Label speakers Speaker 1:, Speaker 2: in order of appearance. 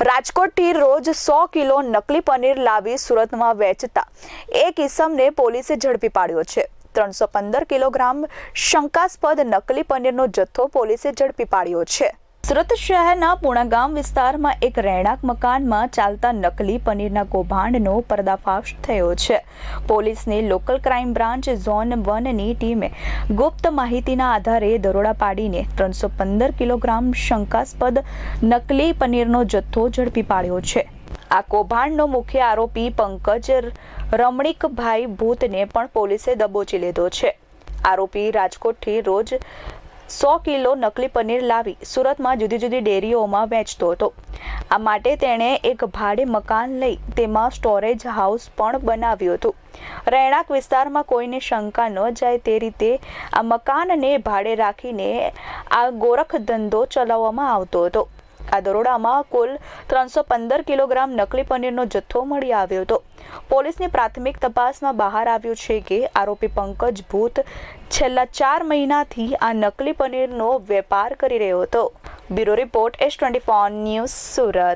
Speaker 1: રાજકોટથી રોજ સો કિલો નકલી પનીર લાવી સુરતમાં વેચતા. એક ઇસમને પોલીસે ઝડપી પાડ્યો છે. ત્રણસો પંદર કિલોગ્રામ શંકાસ્પદ નકલી પનીરનો જથ્થો પોલીસે ઝડપી પાડ્યો છે. સુરત શહેરના પુણાગામ વિસ્તારમાં એક રહેણાંક મકાનમાં ચાલતા નકલી પનીરના કૌભાંડનો પર્દાફાશ થયો છે. પોલીસની લોકલ ક્રાઇમ બ્રાન્ચ ઝોન વનની ટીમે ગુપ્ત માહિતીના આધારે દરોડા પાડીને ત્રણસો પંદર કિલોગ્રામ શંકાસ્પદ નકલી પનીરનો જથ્થો ઝડપી પાડ્યો છે. આ કૌભાંડનો મુખ્ય આરોપી પંકજ રમણીકભાઈ ભૂતને પણ પોલીસે દબોચી લીધો છે. આરોપી રાજકોટથી રોજ સો કિલો નકલી પનીર લાવી સુરતમાં જુદી જુદી ડેરીઓમાં વેચતો હતો. આ માટે તેણે એક ભાડે મકાન લઈ તેમાં સ્ટોરેજ હાઉસ પણ બનાવ્યું હતું. રહેણાંક વિસ્તારમાં કોઈને શંકા ન જાય તે રીતે આ મકાનને ભાડે રાખીને આ ગોરખ ધંધો ચલાવવામાં આવતો હતો. આ દરોડામાં કુલ ત્રણસો પંદર કિલોગ્રામ નકલી પનીરનો જથ્થો મળી આવ્યો હતો. પોલીસની પ્રાથમિક તપાસમાં બહાર આવ્યું છે કે આરોપી પંકજ ભૂત છેલ્લા ચાર મહિનાથી આ નકલી પનીરનો વેપાર કરી રહ્યો હતો. Bureau report S twenty four news Surat.